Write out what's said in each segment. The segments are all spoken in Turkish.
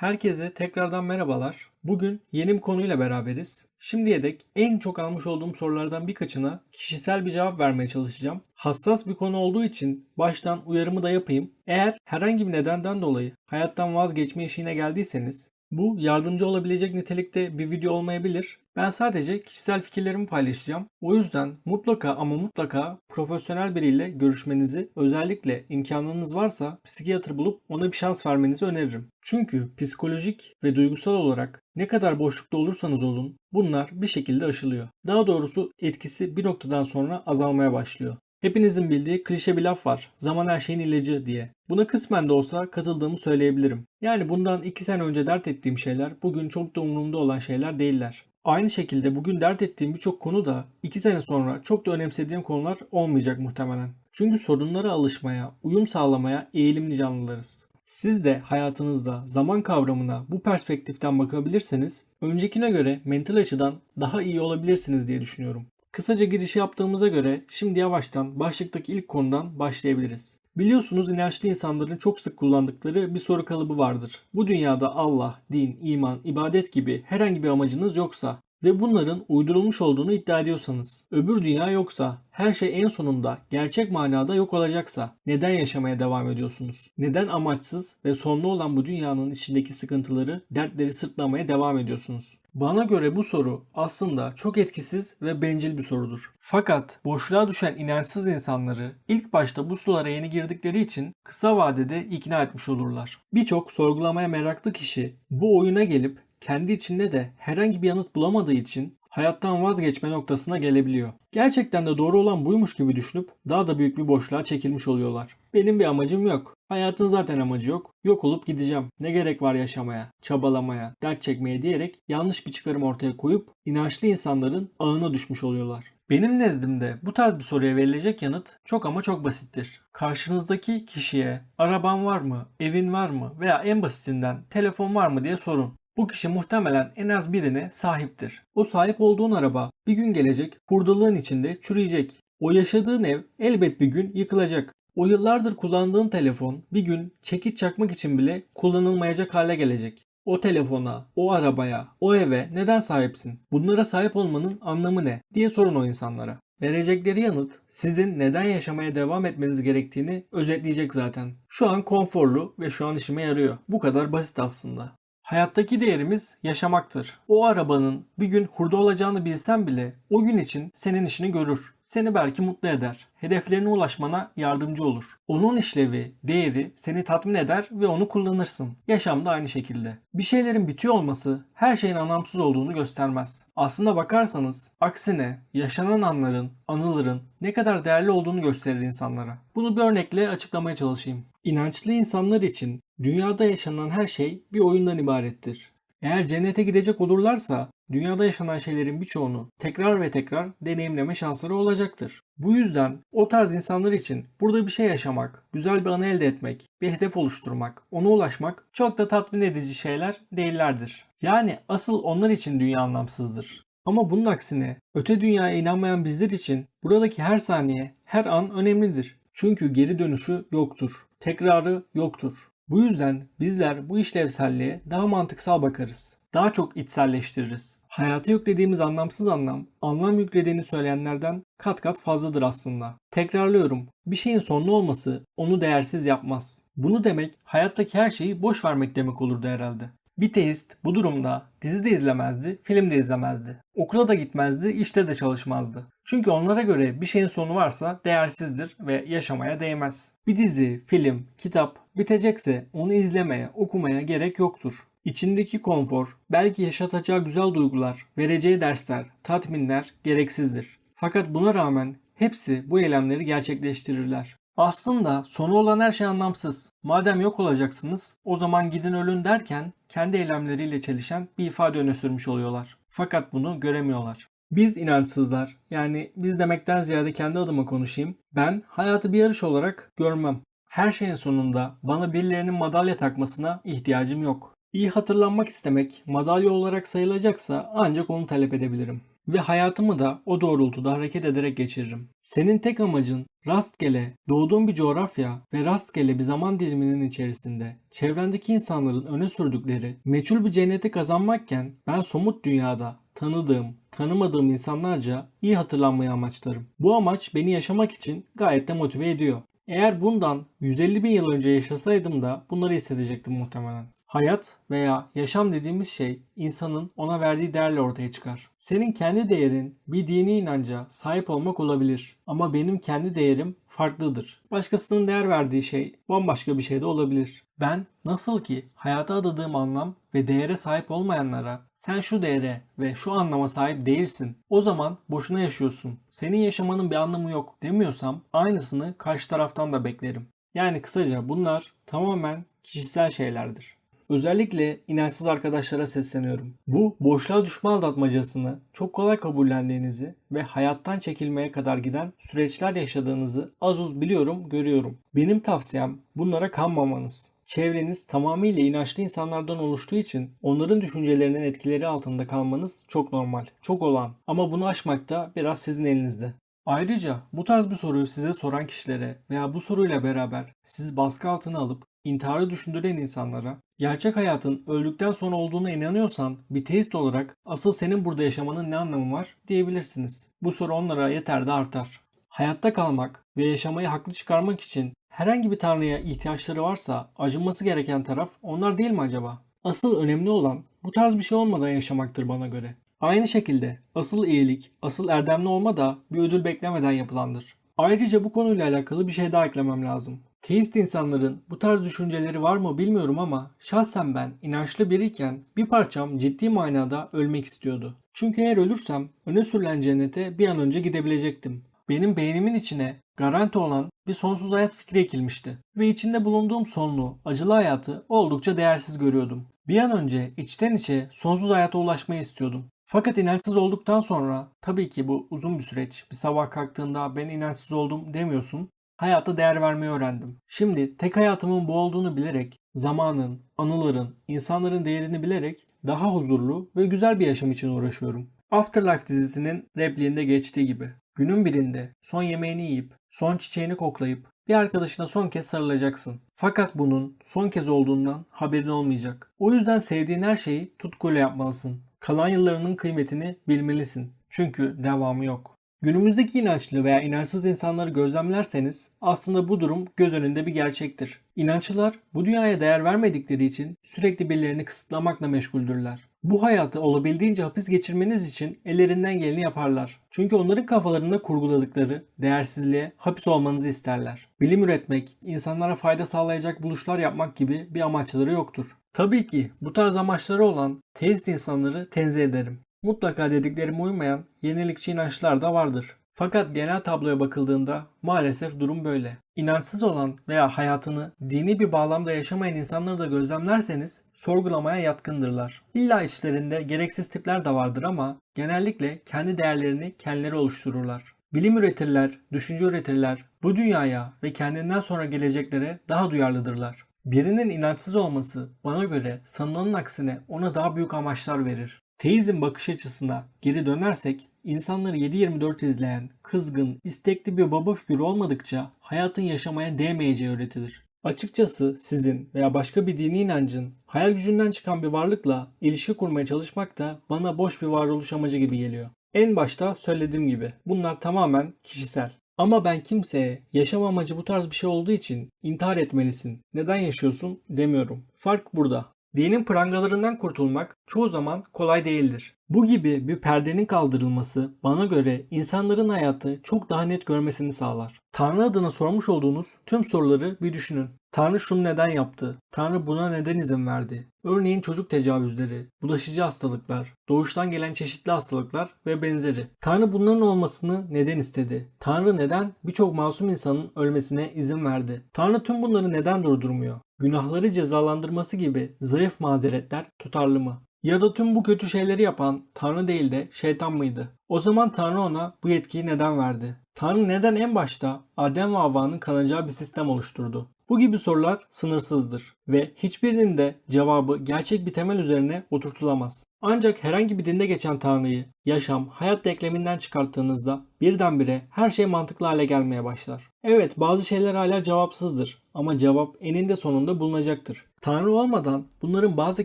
Herkese tekrardan merhabalar. Bugün yeni bir konuyla beraberiz. Şimdiye dek en çok almış olduğum sorulardan birkaçına kişisel bir cevap vermeye çalışacağım. Hassas bir konu olduğu için baştan uyarımı da yapayım. Eğer herhangi bir nedenden dolayı hayattan vazgeçme eşiğine geldiyseniz bu yardımcı olabilecek nitelikte bir video olmayabilir. Ben sadece kişisel fikirlerimi paylaşacağım. O yüzden mutlaka ama mutlaka profesyonel biriyle görüşmenizi, özellikle imkanınız varsa psikiyatr bulup ona bir şans vermenizi öneririm. Çünkü psikolojik ve duygusal olarak ne kadar boşlukta olursanız olun bunlar bir şekilde aşılıyor. Daha doğrusu etkisi bir noktadan sonra azalmaya başlıyor. Hepinizin bildiği klişe bir laf var. Zaman her şeyin ilacı diye. Buna kısmen de olsa katıldığımı söyleyebilirim. Yani bundan 2 sene önce dert ettiğim şeyler bugün çok da umurumda olan şeyler değiller. Aynı şekilde bugün dert ettiğim birçok konu da 2 sene sonra çok da önemsediğim konular olmayacak muhtemelen. Çünkü sorunlara alışmaya, uyum sağlamaya eğilimli canlılarız. Siz de hayatınızda zaman kavramına bu perspektiften bakabilirseniz öncekine göre mental açıdan daha iyi olabilirsiniz diye düşünüyorum. Kısaca girişi yaptığımıza göre şimdi yavaştan başlıktaki ilk konudan başlayabiliriz. Biliyorsunuz inançlı insanların çok sık kullandıkları bir soru kalıbı vardır. Bu dünyada Allah, din, iman, ibadet gibi herhangi bir amacınız yoksa ve bunların uydurulmuş olduğunu iddia ediyorsanız, öbür dünya yoksa, her şey en sonunda gerçek manada yok olacaksa neden yaşamaya devam ediyorsunuz? Neden amaçsız ve sonlu olan bu dünyanın içindeki sıkıntıları, dertleri sırtlamaya devam ediyorsunuz? Bana göre bu soru aslında çok etkisiz ve bencil bir sorudur. Fakat boşluğa düşen inançsız insanları ilk başta bu sulara yeni girdikleri için kısa vadede ikna etmiş olurlar. Birçok sorgulamaya meraklı kişi bu oyuna gelip kendi içinde de herhangi bir yanıt bulamadığı için hayattan vazgeçme noktasına gelebiliyor. Gerçekten de doğru olan buymuş gibi düşünüp daha da büyük bir boşluğa çekilmiş oluyorlar. Benim bir amacım yok. Hayatın zaten amacı yok. Yok olup gideceğim. Ne gerek var yaşamaya, çabalamaya, dert çekmeye diyerek yanlış bir çıkarım ortaya koyup inançlı insanların ağına düşmüş oluyorlar. Benim nezdimde bu tarz bir soruya verilecek yanıt çok ama çok basittir. Karşınızdaki kişiye araban var mı, evin var mı veya en basitinden telefon var mı diye sorun. Bu kişi muhtemelen en az birine sahiptir. O sahip olduğun araba bir gün gelecek, hurdalığın içinde çürüyecek. O yaşadığın ev elbet bir gün yıkılacak. O yıllardır kullandığın telefon bir gün çekiç çakmak için bile kullanılmayacak hale gelecek. O telefona, o arabaya, o eve neden sahipsin? Bunlara sahip olmanın anlamı ne? diye sorun o insanlara. Verecekleri yanıt sizin neden yaşamaya devam etmeniz gerektiğini özetleyecek zaten. Şu an konforlu ve şu an işime yarıyor. Bu kadar basit aslında. Hayattaki değerimiz yaşamaktır. O arabanın bir gün hurda olacağını bilsen bile o gün için senin işini görür. Seni belki mutlu eder. Hedeflerine ulaşmana yardımcı olur. Onun işlevi, değeri seni tatmin eder ve onu kullanırsın. Yaşam da aynı şekilde. Bir şeylerin bitiyor olması her şeyin anlamsız olduğunu göstermez. Aslında bakarsanız aksine yaşanan anların, anıların ne kadar değerli olduğunu gösterir insanlara. Bunu bir örnekle açıklamaya çalışayım. İnançlı insanlar için dünyada yaşanan her şey bir oyundan ibarettir. Eğer cennete gidecek olurlarsa dünyada yaşanan şeylerin birçoğunu tekrar ve tekrar deneyimleme şansları olacaktır. Bu yüzden o tarz insanlar için burada bir şey yaşamak, güzel bir anı elde etmek, bir hedef oluşturmak, ona ulaşmak çok da tatmin edici şeyler değillerdir. Yani asıl onlar için dünya anlamsızdır. Ama bunun aksine öte dünyaya inanmayan bizler için buradaki her saniye, her an önemlidir. Çünkü geri dönüşü yoktur. Tekrarı yoktur. Bu yüzden bizler bu işlevselliğe daha mantıksal bakarız. Daha çok içselleştiririz. Hayata yüklediğimiz anlamsız anlam, anlam yüklediğini söyleyenlerden kat kat fazladır aslında. Tekrarlıyorum. Bir şeyin sonlu olması onu değersiz yapmaz. Bunu demek hayattaki her şeyi boş vermek demek olurdu herhalde. Bir teist bu durumda dizi de izlemezdi, film de izlemezdi. Okula da gitmezdi, işte de çalışmazdı. Çünkü onlara göre bir şeyin sonu varsa değersizdir ve yaşamaya değmez. Bir dizi, film, kitap bitecekse onu izlemeye, okumaya gerek yoktur. İçindeki konfor, belki yaşatacağı güzel duygular, vereceği dersler, tatminler gereksizdir. Fakat buna rağmen hepsi bu eylemleri gerçekleştirirler. Aslında sonu olan her şey anlamsız. Madem yok olacaksınız o zaman gidin ölün derken kendi eylemleriyle çelişen bir ifade öne sürmüş oluyorlar. Fakat bunu göremiyorlar. Biz inançsızlar yani biz demekten ziyade kendi adıma konuşayım. Ben hayatı bir yarış olarak görmem. Her şeyin sonunda bana birilerinin madalya takmasına ihtiyacım yok. İyi hatırlanmak istemek madalya olarak sayılacaksa ancak onu talep edebilirim. Ve hayatımı da o doğrultuda hareket ederek geçiririm. Senin tek amacın rastgele doğduğun bir coğrafya ve rastgele bir zaman diliminin içerisinde çevrendeki insanların öne sürdükleri meçhul bir cenneti kazanmakken ben somut dünyada tanıdığım, tanımadığım insanlarca iyi hatırlanmayı amaçlarım. Bu amaç beni yaşamak için gayet de motive ediyor. Eğer bundan 150 bin yıl önce yaşasaydım da bunları hissedecektim muhtemelen. Hayat veya yaşam dediğimiz şey insanın ona verdiği değerle ortaya çıkar. Senin kendi değerin bir dini inanca sahip olmak olabilir ama benim kendi değerim farklıdır. Başkasının değer verdiği şey bambaşka bir şey de olabilir. Ben nasıl ki hayata adadığım anlam ve değere sahip olmayanlara sen şu değere ve şu anlama sahip değilsin. O zaman boşuna yaşıyorsun. Senin yaşamanın bir anlamı yok demiyorsam aynısını karşı taraftan da beklerim. Yani kısaca bunlar tamamen kişisel şeylerdir. Özellikle inançsız arkadaşlara sesleniyorum. Bu boşluğa düşme aldatmacasını çok kolay kabullendiğinizi ve hayattan çekilmeye kadar giden süreçler yaşadığınızı az uz biliyorum, görüyorum. Benim tavsiyem bunlara kanmamanız. Çevreniz tamamıyla inançlı insanlardan oluştuğu için onların düşüncelerinin etkileri altında kalmanız çok normal, çok olan. Ama bunu aşmak da biraz sizin elinizde. Ayrıca bu tarz bir soruyu size soran kişilere veya bu soruyla beraber sizi baskı altına alıp intiharı düşündüren insanlara gerçek hayatın öldükten sonra olduğuna inanıyorsan bir teist olarak asıl senin burada yaşamanın ne anlamı var diyebilirsiniz. Bu soru onlara yeter de artar. Hayatta kalmak ve yaşamayı haklı çıkarmak için herhangi bir tanrıya ihtiyaçları varsa acınması gereken taraf onlar değil mi acaba? Asıl önemli olan bu tarz bir şey olmadan yaşamaktır bana göre. Aynı şekilde asıl iyilik, asıl erdemli olma da bir ödül beklemeden yapılandır. Ayrıca bu konuyla alakalı bir şey daha eklemem lazım. Teist insanların bu tarz düşünceleri var mı bilmiyorum ama şahsen ben inançlı biriyken bir parçam ciddi manada ölmek istiyordu. Çünkü eğer ölürsem öne sürülen cennete bir an önce gidebilecektim. Benim beynimin içine garanti olan bir sonsuz hayat fikri ekilmişti ve içinde bulunduğum sonlu, acılı hayatı oldukça değersiz görüyordum. Bir an önce içten içe sonsuz hayata ulaşmayı istiyordum. Fakat inançsız olduktan sonra tabii ki bu uzun bir süreç. Bir sabah kalktığında ben inançsız oldum demiyorsun. Hayata değer vermeyi öğrendim. Şimdi tek hayatımın bu olduğunu bilerek, zamanın, anıların, insanların değerini bilerek daha huzurlu ve güzel bir yaşam için uğraşıyorum. Afterlife dizisinin repliğinde geçtiği gibi. Günün birinde son yemeğini yiyip, son çiçeğini koklayıp bir arkadaşına son kez sarılacaksın. Fakat bunun son kez olduğundan haberin olmayacak. O yüzden sevdiğin her şeyi tutkuyla yapmalısın. Kalan yıllarının kıymetini bilmelisin. Çünkü devamı yok. Günümüzdeki inançlı veya inançsız insanları gözlemlerseniz aslında bu durum göz önünde bir gerçektir. İnançlılar bu dünyaya değer vermedikleri için sürekli birilerini kısıtlamakla meşguldürler. Bu hayatı olabildiğince hapis geçirmeniz için ellerinden geleni yaparlar. Çünkü onların kafalarında kurguladıkları değersizliğe hapis olmanızı isterler. Bilim üretmek, insanlara fayda sağlayacak buluşlar yapmak gibi bir amaçları yoktur. Tabii ki bu tarz amaçları olan teist insanları tenzih ederim. Mutlaka dediklerime uymayan yenilikçi inançlar da vardır. Fakat genel tabloya bakıldığında maalesef durum böyle. İnançsız olan veya hayatını dini bir bağlamda yaşamayan insanları da gözlemlerseniz sorgulamaya yatkındırlar. İlla içlerinde gereksiz tipler de vardır ama genellikle kendi değerlerini kendileri oluştururlar. Bilim üretirler, düşünce üretirler. Bu dünyaya ve kendinden sonra geleceklere daha duyarlıdırlar. Birinin inançsız olması bana göre sanılanın aksine ona daha büyük amaçlar verir. Teizm bakış açısına geri dönersek insanları 7-24 izleyen, kızgın, istekli bir baba figürü olmadıkça hayatın yaşamaya değmeyeceği öğretilir. Açıkçası sizin veya başka bir dini inancın hayal gücünden çıkan bir varlıkla ilişki kurmaya çalışmak da bana boş bir varoluş amacı gibi geliyor. En başta söylediğim gibi bunlar tamamen kişisel. Ama ben kimseye yaşam amacı bu tarz bir şey olduğu için intihar etmelisin, neden yaşıyorsun demiyorum. Fark burada. Dinin prangalarından kurtulmak çoğu zaman kolay değildir. Bu gibi bir perdenin kaldırılması bana göre insanların hayatı çok daha net görmesini sağlar. Tanrı adına sormuş olduğunuz tüm soruları bir düşünün. Tanrı şunu neden yaptı? Tanrı buna neden izin verdi? Örneğin çocuk tecavüzleri, bulaşıcı hastalıklar, doğuştan gelen çeşitli hastalıklar ve benzeri. Tanrı bunların olmasını neden istedi? Tanrı neden birçok masum insanın ölmesine izin verdi? Tanrı tüm bunları neden durdurmuyor? Günahları cezalandırması gibi zayıf mazeretler tutarlı mı? Ya da tüm bu kötü şeyleri yapan Tanrı değil de şeytan mıydı? O zaman Tanrı ona bu yetkiyi neden verdi? Tanrı neden en başta Adem ve Havva'nın kanacağı bir sistem oluşturdu? Bu gibi sorular sınırsızdır ve hiçbirinin de cevabı gerçek bir temel üzerine oturtulamaz. Ancak herhangi bir dinde geçen Tanrı'yı yaşam, hayat denkleminden çıkarttığınızda birdenbire her şey mantıklı hale gelmeye başlar. Evet bazı şeyler hala cevapsızdır ama cevap eninde sonunda bulunacaktır. Tanrı olmadan bunların bazı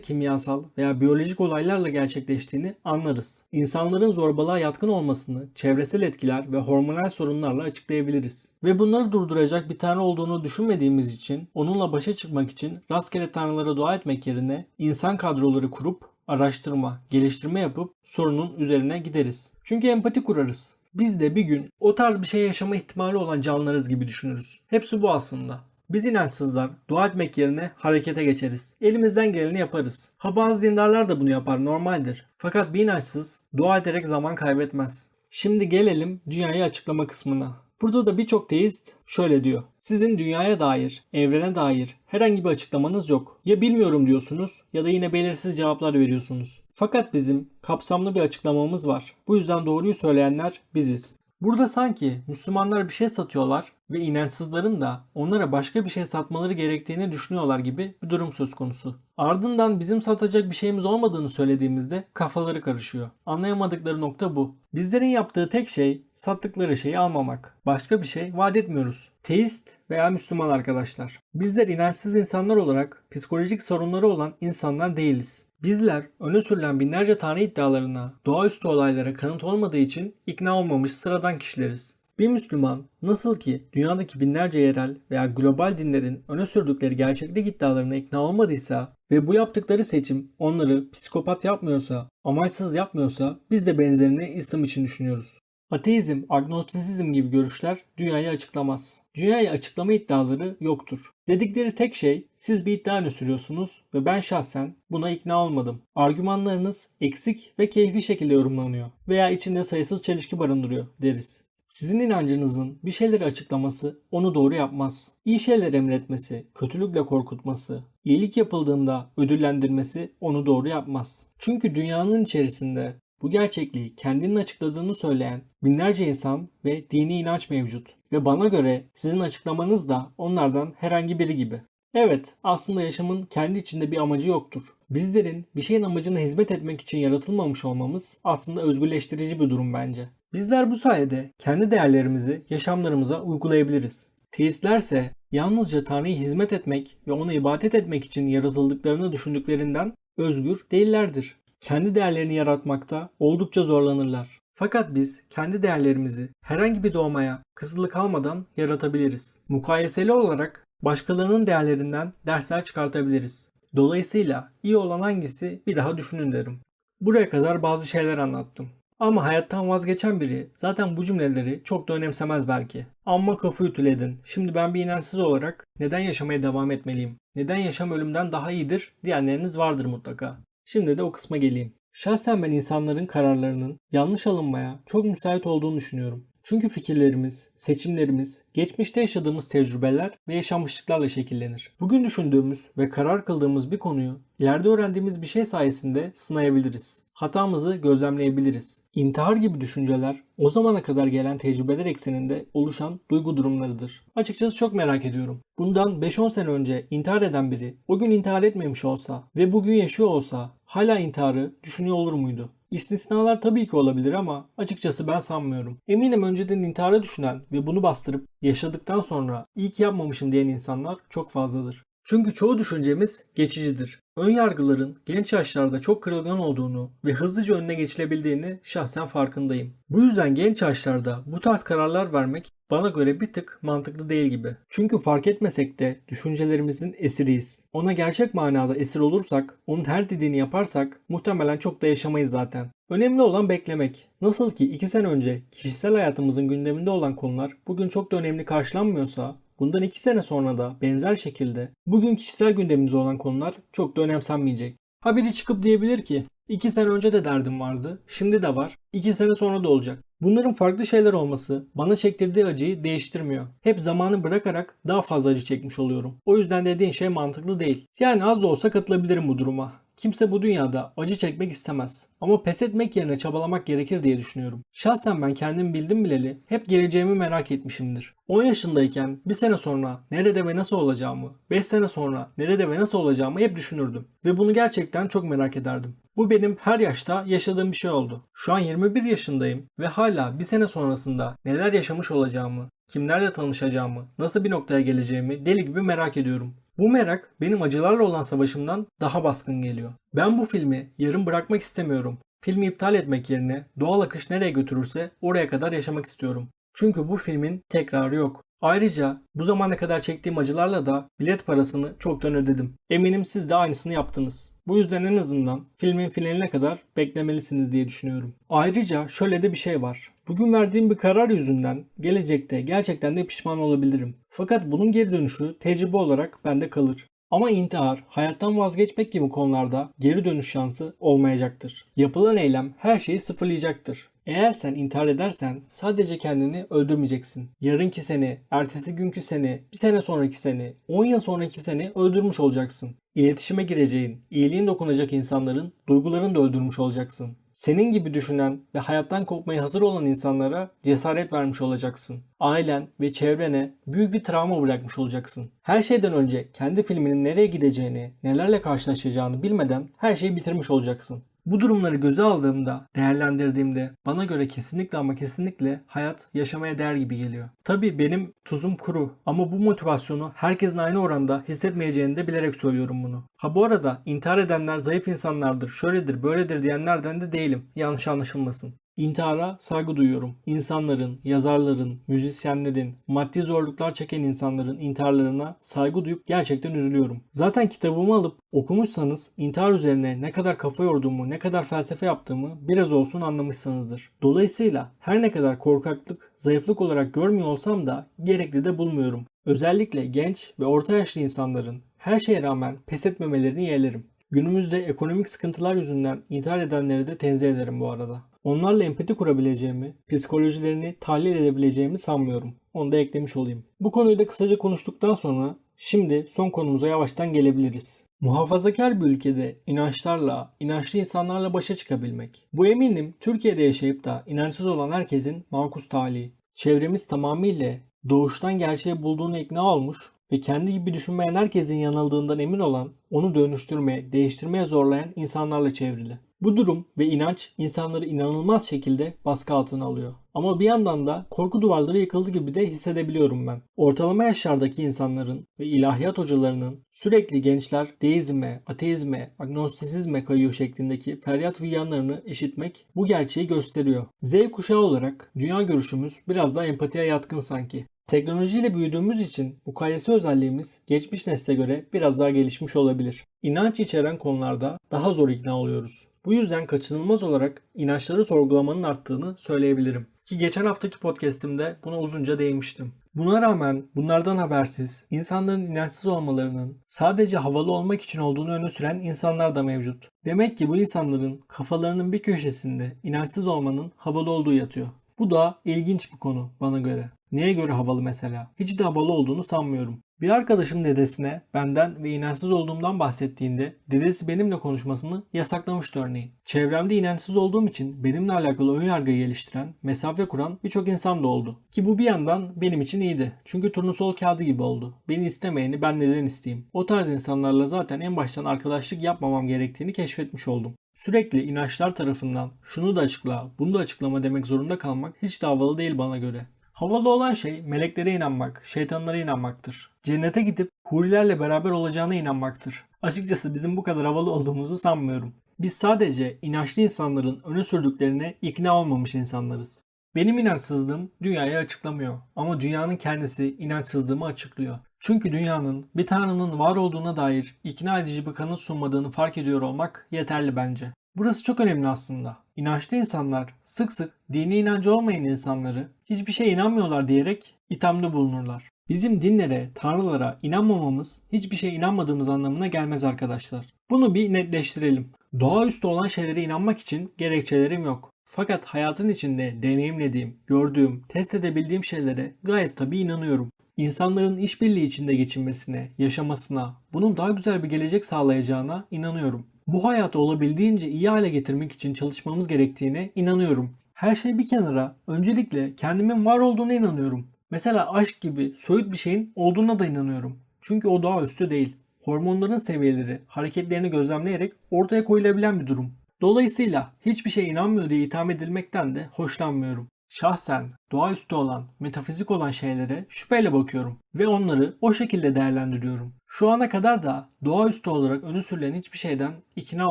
kimyasal veya biyolojik olaylarla gerçekleştiğini anlarız. İnsanların zorbalığa yatkın olmasını çevresel etkiler ve hormonal sorunlarla açıklayabiliriz. Ve bunları durduracak bir tanrı olduğunu düşünmediğimiz için onunla başa çıkmak için rastgele tanrılara dua etmek yerine insan kadroları kurup araştırma, geliştirme yapıp sorunun üzerine gideriz. Çünkü empati kurarız. Biz de bir gün o tarz bir şey yaşama ihtimali olan canlılarız gibi düşünürüz. Hepsi bu aslında. Biz inançsızlar dua etmek yerine harekete geçeriz. Elimizden geleni yaparız. Ha bazı dindarlar da bunu yapar normaldir. Fakat bir inançsız dua ederek zaman kaybetmez. Şimdi gelelim dünyayı açıklama kısmına. Burada da birçok teist şöyle diyor. Sizin dünyaya dair, evrene dair herhangi bir açıklamanız yok. Ya bilmiyorum diyorsunuz ya da yine belirsiz cevaplar veriyorsunuz. Fakat bizim kapsamlı bir açıklamamız var. Bu yüzden doğruyu söyleyenler biziz. Burada sanki Müslümanlar bir şey satıyorlar ve inançsızların da onlara başka bir şey satmaları gerektiğini düşünüyorlar gibi bir durum söz konusu. Ardından bizim satacak bir şeyimiz olmadığını söylediğimizde kafaları karışıyor. Anlayamadıkları nokta bu. Bizlerin yaptığı tek şey sattıkları şeyi almamak. Başka bir şey vaat etmiyoruz. Teist veya Müslüman arkadaşlar. Bizler inançsız insanlar olarak psikolojik sorunları olan insanlar değiliz. Bizler öne sürülen binlerce tanrı iddialarına, doğaüstü olaylara kanıt olmadığı için ikna olmamış sıradan kişileriz. Bir Müslüman nasıl ki dünyadaki binlerce yerel veya global dinlerin öne sürdükleri gerçeklik iddialarına ikna olmadıysa ve bu yaptıkları seçim onları psikopat yapmıyorsa, amaçsız yapmıyorsa biz de benzerini İslam için düşünüyoruz. Ateizm, agnostisizm gibi görüşler dünyayı açıklamaz. Dünyayı açıklama iddiaları yoktur. Dedikleri tek şey siz bir iddia öne sürüyorsunuz ve ben şahsen buna ikna olmadım. Argümanlarınız eksik ve keyfi şekilde yorumlanıyor veya içinde sayısız çelişki barındırıyor deriz. Sizin inancınızın bir şeyleri açıklaması onu doğru yapmaz. İyi şeyler emretmesi, kötülükle korkutması, iyilik yapıldığında ödüllendirmesi onu doğru yapmaz. Çünkü dünyanın içerisinde bu gerçekliği kendinin açıkladığını söyleyen binlerce insan ve dini inanç mevcut. Ve bana göre sizin açıklamanız da onlardan herhangi biri gibi. Evet, aslında yaşamın kendi içinde bir amacı yoktur. Bizlerin bir şeyin amacına hizmet etmek için yaratılmamış olmamız aslında özgürleştirici bir durum bence. Bizler bu sayede kendi değerlerimizi yaşamlarımıza uygulayabiliriz. Teistlerse yalnızca Tanrı'ya hizmet etmek ve ona ibadet etmek için yaratıldıklarını düşündüklerinden özgür değillerdir. Kendi değerlerini yaratmakta oldukça zorlanırlar. Fakat biz kendi değerlerimizi herhangi bir doğmaya kısıtlı kalmadan yaratabiliriz. Mukayeseli olarak başkalarının değerlerinden dersler çıkartabiliriz. Dolayısıyla iyi olan hangisi bir daha düşünün derim. Buraya kadar bazı şeyler anlattım. Ama hayattan vazgeçen biri zaten bu cümleleri çok da önemsemez belki. Amma kafa ütüledin. Şimdi ben bir inançsız olarak neden yaşamaya devam etmeliyim? Neden yaşam ölümden daha iyidir diyenleriniz vardır mutlaka. Şimdi de o kısma geleyim. Şahsen ben insanların kararlarının yanlış alınmaya çok müsait olduğunu düşünüyorum. Çünkü fikirlerimiz, seçimlerimiz, geçmişte yaşadığımız tecrübeler ve yaşanmışlıklarla şekillenir. Bugün düşündüğümüz ve karar kıldığımız bir konuyu ileride öğrendiğimiz bir şey sayesinde sınayabiliriz. Hatamızı gözlemleyebiliriz. İntihar gibi düşünceler o zamana kadar gelen tecrübeler ekseninde oluşan duygu durumlarıdır. Açıkçası çok merak ediyorum. Bundan 5-10 sene önce intihar eden biri o gün intihar etmemiş olsa ve bugün yaşıyor olsa hala intiharı düşünüyor olur muydu? İstisnalar tabii ki olabilir ama açıkçası ben sanmıyorum. Eminim önceden intiharı düşünen ve bunu bastırıp yaşadıktan sonra iyi ki yapmamışım diyen insanlar çok fazladır. Çünkü çoğu düşüncemiz geçicidir. Ön yargıların genç yaşlarda çok kırılgan olduğunu ve hızlıca önüne geçilebildiğini şahsen farkındayım. Bu yüzden genç yaşlarda bu tarz kararlar vermek bana göre bir tık mantıklı değil gibi. Çünkü fark etmesek de düşüncelerimizin esiriyiz. Ona gerçek manada esir olursak, onun her dediğini yaparsak muhtemelen çok da yaşamayız zaten. Önemli olan beklemek. Nasıl ki 2 sene önce kişisel hayatımızın gündeminde olan konular bugün çok da önemli karşılanmıyorsa Bundan 2 sene sonra da benzer şekilde bugün kişisel gündemimizde olan konular çok da önemsenmeyecek. Ha biri çıkıp diyebilir ki 2 sene önce de derdim vardı, şimdi de var, 2 sene sonra da olacak. Bunların farklı şeyler olması bana çektirdiği acıyı değiştirmiyor. Hep zamanı bırakarak daha fazla acı çekmiş oluyorum. O yüzden dediğin şey mantıklı değil. Yani az da olsa katılabilirim bu duruma. Kimse bu dünyada acı çekmek istemez. Ama pes etmek yerine çabalamak gerekir diye düşünüyorum. Şahsen ben kendim bildim bileli hep geleceğimi merak etmişimdir. 10 yaşındayken bir sene sonra nerede ve nasıl olacağımı, 5 sene sonra nerede ve nasıl olacağımı hep düşünürdüm. Ve bunu gerçekten çok merak ederdim. Bu benim her yaşta yaşadığım bir şey oldu. Şu an 21 yaşındayım ve hala bir sene sonrasında neler yaşamış olacağımı, kimlerle tanışacağımı, nasıl bir noktaya geleceğimi deli gibi merak ediyorum. Bu merak benim acılarla olan savaşımdan daha baskın geliyor. Ben bu filmi yarım bırakmak istemiyorum. Filmi iptal etmek yerine doğal akış nereye götürürse oraya kadar yaşamak istiyorum. Çünkü bu filmin tekrarı yok. Ayrıca bu zamana kadar çektiğim acılarla da bilet parasını çoktan ödedim. Eminim siz de aynısını yaptınız. Bu yüzden en azından filmin finaline kadar beklemelisiniz diye düşünüyorum. Ayrıca şöyle de bir şey var. Bugün verdiğim bir karar yüzünden gelecekte gerçekten de pişman olabilirim. Fakat bunun geri dönüşü tecrübe olarak bende kalır. Ama intihar, hayattan vazgeçmek gibi konularda geri dönüş şansı olmayacaktır. Yapılan eylem her şeyi sıfırlayacaktır. Eğer sen intihar edersen sadece kendini öldürmeyeceksin. Yarınki seni, ertesi günkü seni, bir sene sonraki seni, 10 yıl sonraki seni öldürmüş olacaksın. İletişime gireceğin, iyiliğin dokunacak insanların duygularını da öldürmüş olacaksın. Senin gibi düşünen ve hayattan kopmaya hazır olan insanlara cesaret vermiş olacaksın. Ailen ve çevrene büyük bir travma bırakmış olacaksın. Her şeyden önce kendi filminin nereye gideceğini, nelerle karşılaşacağını bilmeden her şeyi bitirmiş olacaksın. Bu durumları göze aldığımda, değerlendirdiğimde bana göre kesinlikle ama kesinlikle hayat yaşamaya değer gibi geliyor. Tabii benim tuzum kuru ama bu motivasyonu herkesin aynı oranda hissetmeyeceğini de bilerek söylüyorum bunu. Ha bu arada intihar edenler zayıf insanlardır, şöyledir, böyledir diyenlerden de değilim. Yanlış anlaşılmasın. İntihara saygı duyuyorum. İnsanların, yazarların, müzisyenlerin, maddi zorluklar çeken insanların intiharlarına saygı duyup gerçekten üzülüyorum. Zaten kitabımı alıp okumuşsanız intihar üzerine ne kadar kafa yorduğumu, ne kadar felsefe yaptığımı biraz olsun anlamışsınızdır. Dolayısıyla her ne kadar korkaklık, zayıflık olarak görmüyor olsam da gerekli de bulmuyorum. Özellikle genç ve orta yaşlı insanların her şeye rağmen pes etmemelerini yeğlerim. Günümüzde ekonomik sıkıntılar yüzünden intihar edenleri de tenzih ederim bu arada. Onlarla empati kurabileceğimi, psikolojilerini tahlil edebileceğimi sanmıyorum. Onu da eklemiş olayım. Bu konuyu da kısaca konuştuktan sonra şimdi son konumuza yavaştan gelebiliriz. Muhafazakar bir ülkede inançlarla, inançlı insanlarla başa çıkabilmek. Bu eminim Türkiye'de yaşayıp da inançsız olan herkesin makus talihi. Çevremiz tamamıyla doğuştan gerçeği bulduğunu ikna olmuş ve kendi gibi düşünmeyen herkesin yanıldığından emin olan, onu dönüştürmeye, değiştirmeye zorlayan insanlarla çevrili. Bu durum ve inanç insanları inanılmaz şekilde baskı altına alıyor. Ama bir yandan da korku duvarları yıkıldı gibi de hissedebiliyorum ben. Ortalama yaşlardaki insanların ve ilahiyat hocalarının sürekli gençler deizme, ateizme, agnostisizme kayıyor şeklindeki feryat figanlarını işitmek bu gerçeği gösteriyor. Z kuşağı olarak dünya görüşümüz biraz daha empatiye yatkın sanki. Teknolojiyle büyüdüğümüz için mukayese özelliğimiz geçmiş nesle göre biraz daha gelişmiş olabilir. İnanç içeren konularda daha zor ikna oluyoruz. Bu yüzden kaçınılmaz olarak inançları sorgulamanın arttığını söyleyebilirim. Ki geçen haftaki podcastimde buna uzunca değinmiştim. Buna rağmen bunlardan habersiz, insanların inançsız olmalarının sadece havalı olmak için olduğunu öne süren insanlar da mevcut. Demek ki bu insanların kafalarının bir köşesinde inançsız olmanın havalı olduğu yatıyor. Bu da ilginç bir konu bana göre. Neye göre havalı mesela? Hiç de havalı olduğunu sanmıyorum. Bir arkadaşım dedesine benden ve inançsız olduğumdan bahsettiğinde dedesi benimle konuşmasını yasaklamıştı örneğin. Çevremde inançsız olduğum için benimle alakalı önyargı geliştiren, mesafe kuran birçok insan da oldu. Ki bu bir yandan benim için iyiydi. Çünkü turnusol kağıdı gibi oldu. Beni istemeyeni ben neden isteyeyim? O tarz insanlarla zaten en baştan arkadaşlık yapmamam gerektiğini keşfetmiş oldum. Sürekli inançlar tarafından şunu da açıkla, bunu da açıklama demek zorunda kalmak hiç de havalı değil bana göre. Havalı olan şey meleklere inanmak, şeytanlara inanmaktır. Cennete gidip hurilerle beraber olacağına inanmaktır. Açıkçası bizim bu kadar havalı olduğumuzu sanmıyorum. Biz sadece inançlı insanların öne sürdüklerine ikna olmamış insanlarız. Benim inançsızlığım dünyayı açıklamıyor ama dünyanın kendisi inançsızlığımı açıklıyor. Çünkü dünyanın bir tanrının var olduğuna dair ikna edici bir kanıt sunmadığını fark ediyor olmak yeterli bence. Burası çok önemli aslında. İnançlı insanlar sık sık dini inancı olmayan insanları hiçbir şeye inanmıyorlar diyerek ithamda bulunurlar. Bizim dinlere, tanrılara inanmamamız hiçbir şeye inanmadığımız anlamına gelmez arkadaşlar. Bunu bir netleştirelim. Doğaüstü olan şeylere inanmak için gerekçelerim yok. Fakat hayatın içinde deneyimlediğim, gördüğüm, test edebildiğim şeylere gayet tabii inanıyorum. İnsanların işbirliği içinde geçinmesine, yaşamasına, bunun daha güzel bir gelecek sağlayacağına inanıyorum. Bu hayatı olabildiğince iyi hale getirmek için çalışmamız gerektiğine inanıyorum. Her şey bir kenara, öncelikle kendimin var olduğuna inanıyorum. Mesela aşk gibi soyut bir şeyin olduğuna da inanıyorum. Çünkü o doğaüstü değil. Hormonların seviyeleri, hareketlerini gözlemleyerek ortaya koyulabilen bir durum. Dolayısıyla hiçbir şeye inanmıyor diye itham edilmekten de hoşlanmıyorum. Şahsen doğaüstü olan, metafizik olan şeylere şüpheyle bakıyorum ve onları o şekilde değerlendiriyorum. Şu ana kadar da doğaüstü olarak öne sürülen hiçbir şeyden ikna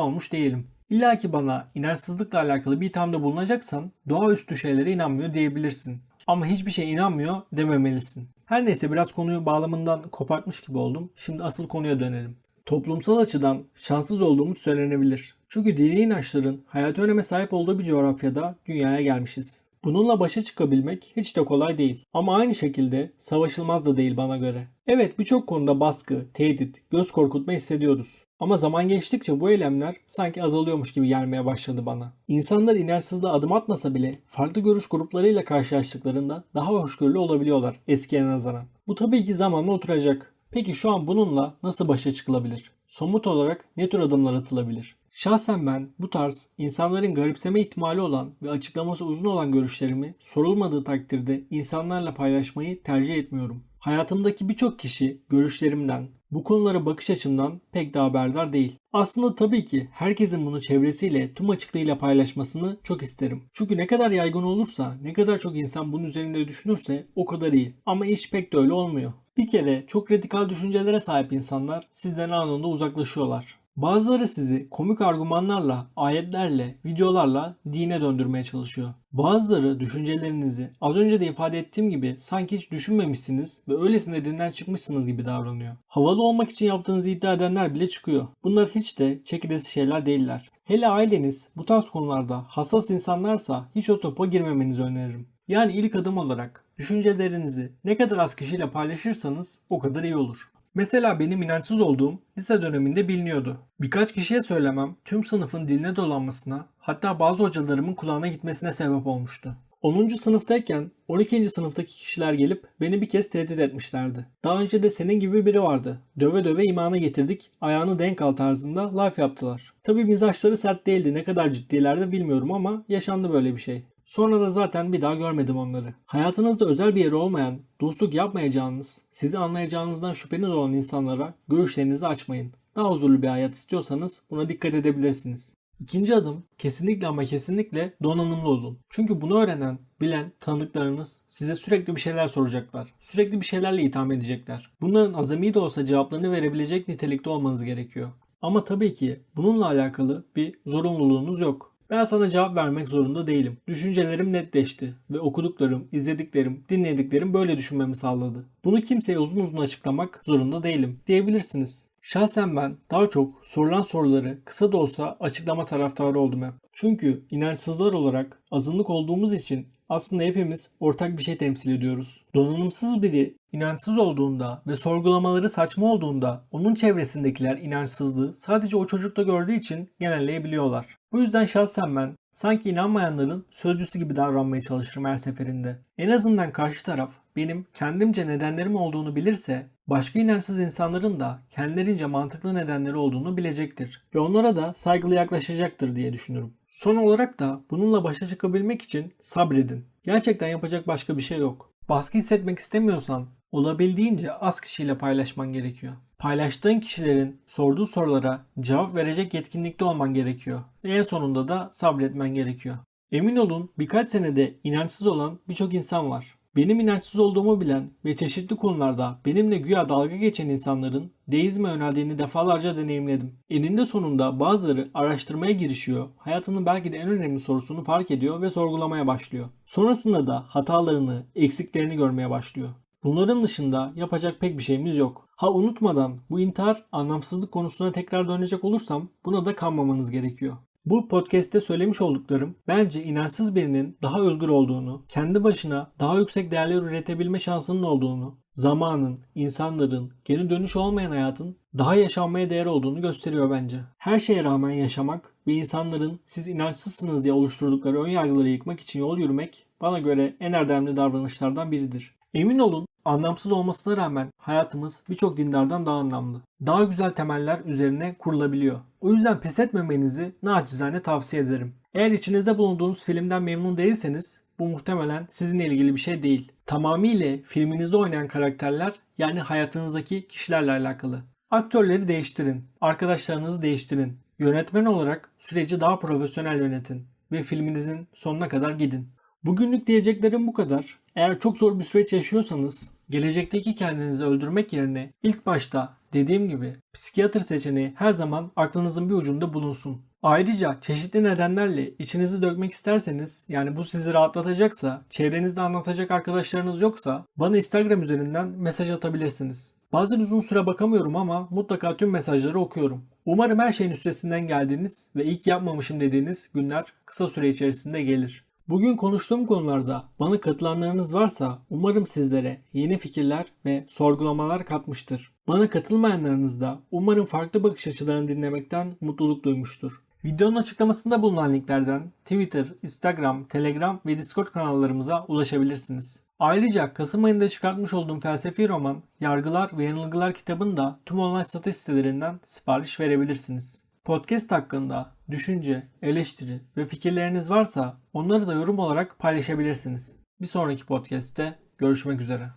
olmuş değilim. İlla ki bana inançsızlıkla alakalı bir ithamda bulunacaksan doğaüstü şeylere inanmıyor diyebilirsin. Ama hiçbir şeye inanmıyor dememelisin. Her neyse biraz konuyu bağlamından kopartmış gibi oldum. Şimdi asıl konuya dönelim. Toplumsal açıdan şanssız olduğumuz söylenebilir. Çünkü dini inançların hayati öneme sahip olduğu bir coğrafyada dünyaya gelmişiz. Bununla başa çıkabilmek hiç de kolay değil. Ama aynı şekilde savaşılmaz da değil bana göre. Evet birçok konuda baskı, tehdit, göz korkutma hissediyoruz. Ama zaman geçtikçe bu eylemler sanki azalıyormuş gibi gelmeye başladı bana. İnsanlar inançsızlığa adım atmasa bile farklı görüş gruplarıyla karşılaştıklarında daha hoşgörülü olabiliyorlar eskiye nazaran. Bu tabii ki zamanla oturacak. Peki şu an bununla nasıl başa çıkılabilir? Somut olarak ne tür adımlar atılabilir? Şahsen ben bu tarz insanların garipseme ihtimali olan ve açıklaması uzun olan görüşlerimi sorulmadığı takdirde insanlarla paylaşmayı tercih etmiyorum. Hayatımdaki birçok kişi görüşlerimden, bu konulara bakış açımdan pek de haberdar değil. Aslında tabii ki herkesin bunu çevresiyle tüm açıklığıyla paylaşmasını çok isterim. Çünkü ne kadar yaygın olursa, ne kadar çok insan bunun üzerinde düşünürse o kadar iyi. Ama iş pek de öyle olmuyor. Bir kere çok radikal düşüncelere sahip insanlar sizden anında uzaklaşıyorlar. Bazıları sizi komik argümanlarla, ayetlerle, videolarla dine döndürmeye çalışıyor. Bazıları düşüncelerinizi az önce de ifade ettiğim gibi sanki hiç düşünmemişsiniz ve öylesine dinden çıkmışsınız gibi davranıyor. Havalı olmak için yaptığınızı iddia edenler bile çıkıyor. Bunlar hiç de çekilesi şeyler değiller. Hele aileniz bu tarz konularda hassas insanlarsa hiç o topa girmemenizi öneririm. Yani ilk adım olarak düşüncelerinizi ne kadar az kişiyle paylaşırsanız o kadar iyi olur. Mesela benim inançsız olduğum lise döneminde biliniyordu. Birkaç kişiye söylemem tüm sınıfın diline dolanmasına hatta bazı hocalarımın kulağına gitmesine sebep olmuştu. 10. sınıftayken 12. sınıftaki kişiler gelip beni bir kez tehdit etmişlerdi. Daha önce de senin gibi biri vardı. Döve döve imana getirdik, ayağını denk al tarzında laf yaptılar. Tabi mizaçları sert değildi, ne kadar ciddilerdi bilmiyorum ama yaşandı böyle bir şey. Sonra da zaten bir daha görmedim onları. Hayatınızda özel bir yeri olmayan, dostluk yapmayacağınız, sizi anlayacağınızdan şüpheniz olan insanlara görüşlerinizi açmayın. Daha huzurlu bir hayat istiyorsanız buna dikkat edebilirsiniz. İkinci adım kesinlikle ama kesinlikle donanımlı olun. Çünkü bunu öğrenen, bilen tanıdıklarınız size sürekli bir şeyler soracaklar. Sürekli bir şeylerle itham edecekler. Bunların azami de olsa cevaplarını verebilecek nitelikte olmanız gerekiyor. Ama tabii ki bununla alakalı bir zorunluluğunuz yok. Ben sana cevap vermek zorunda değilim. Düşüncelerim netleşti ve okuduklarım, izlediklerim, dinlediklerim böyle düşünmemi sağladı. Bunu kimseye uzun uzun açıklamak zorunda değilim diyebilirsiniz. Şahsen ben daha çok sorulan soruları kısa da olsa açıklama taraftarı oldum hep. Çünkü inançsızlar olarak azınlık olduğumuz için aslında hepimiz ortak bir şey temsil ediyoruz. Donanımsız biri inançsız olduğunda ve sorgulamaları saçma olduğunda onun çevresindekiler inançsızlığı sadece o çocukta gördüğü için genelleyebiliyorlar. Bu yüzden şahsen ben sanki inanmayanların sözcüsü gibi davranmaya çalışırım her seferinde. En azından karşı taraf benim kendimce nedenlerim olduğunu bilirse başka inançsız insanların da kendilerince mantıklı nedenleri olduğunu bilecektir ve onlara da saygılı yaklaşacaktır diye düşünürüm. Son olarak da bununla başa çıkabilmek için sabredin. Gerçekten yapacak başka bir şey yok. Baskı hissetmek istemiyorsan olabildiğince az kişiyle paylaşman gerekiyor. Paylaştığın kişilerin sorduğu sorulara cevap verecek yetkinlikte olman gerekiyor. En sonunda da sabretmen gerekiyor. Emin olun birkaç senede inançsız olan birçok insan var. Benim inançsız olduğumu bilen ve çeşitli konularda benimle güya dalga geçen insanların deizme yöneldiğini defalarca deneyimledim. Eninde sonunda bazıları araştırmaya girişiyor, hayatının belki de en önemli sorusunu fark ediyor ve sorgulamaya başlıyor. Sonrasında da hatalarını, eksiklerini görmeye başlıyor. Bunların dışında yapacak pek bir şeyimiz yok. Ha unutmadan bu intihar anlamsızlık konusuna tekrar dönecek olursam buna da kanmamanız gerekiyor. Bu podcast'te söylemiş olduklarım bence inançsız birinin daha özgür olduğunu, kendi başına daha yüksek değerler üretebilme şansının olduğunu, zamanın, insanların, geri dönüş olmayan hayatın daha yaşanmaya değer olduğunu gösteriyor bence. Her şeye rağmen yaşamak ve insanların siz inançsızsınız diye oluşturdukları ön yargıları yıkmak için yol yürümek bana göre en erdemli davranışlardan biridir. Emin olun anlamsız olmasına rağmen hayatımız birçok dindardan daha anlamlı. Daha güzel temeller üzerine kurulabiliyor. O yüzden pes etmemenizi naçizane tavsiye ederim. Eğer içinizde bulunduğunuz filmden memnun değilseniz bu muhtemelen sizinle ilgili bir şey değil. Tamamıyla filminizde oynayan karakterler yani hayatınızdaki kişilerle alakalı. Aktörleri değiştirin, arkadaşlarınızı değiştirin. Yönetmen olarak süreci daha profesyonel yönetin ve filminizin sonuna kadar gidin. Bugünlük diyeceklerim bu kadar. Eğer çok zor bir süreç yaşıyorsanız gelecekteki kendinizi öldürmek yerine ilk başta dediğim gibi psikiyatr seçeneği her zaman aklınızın bir ucunda bulunsun. Ayrıca çeşitli nedenlerle içinizi dökmek isterseniz yani bu sizi rahatlatacaksa, çevrenizde anlatacak arkadaşlarınız yoksa bana Instagram üzerinden mesaj atabilirsiniz. Bazen uzun süre bakamıyorum ama mutlaka tüm mesajları okuyorum. Umarım her şeyin üstesinden geldiğiniz ve ilk yapmamışım dediğiniz günler kısa süre içerisinde gelir. Bugün konuştuğum konularda bana katılanlarınız varsa umarım sizlere yeni fikirler ve sorgulamalar katmıştır. Bana katılmayanlarınız da umarım farklı bakış açılarını dinlemekten mutluluk duymuştur. Videonun açıklamasında bulunan linklerden Twitter, Instagram, Telegram ve Discord kanallarımıza ulaşabilirsiniz. Ayrıca Kasım ayında çıkartmış olduğum felsefi roman Yargılar ve Yanılgılar kitabını da tüm online satış sitelerinden sipariş verebilirsiniz. Podcast hakkında düşünce, eleştiri ve fikirleriniz varsa onları da yorum olarak paylaşabilirsiniz. Bir sonraki podcast'te görüşmek üzere.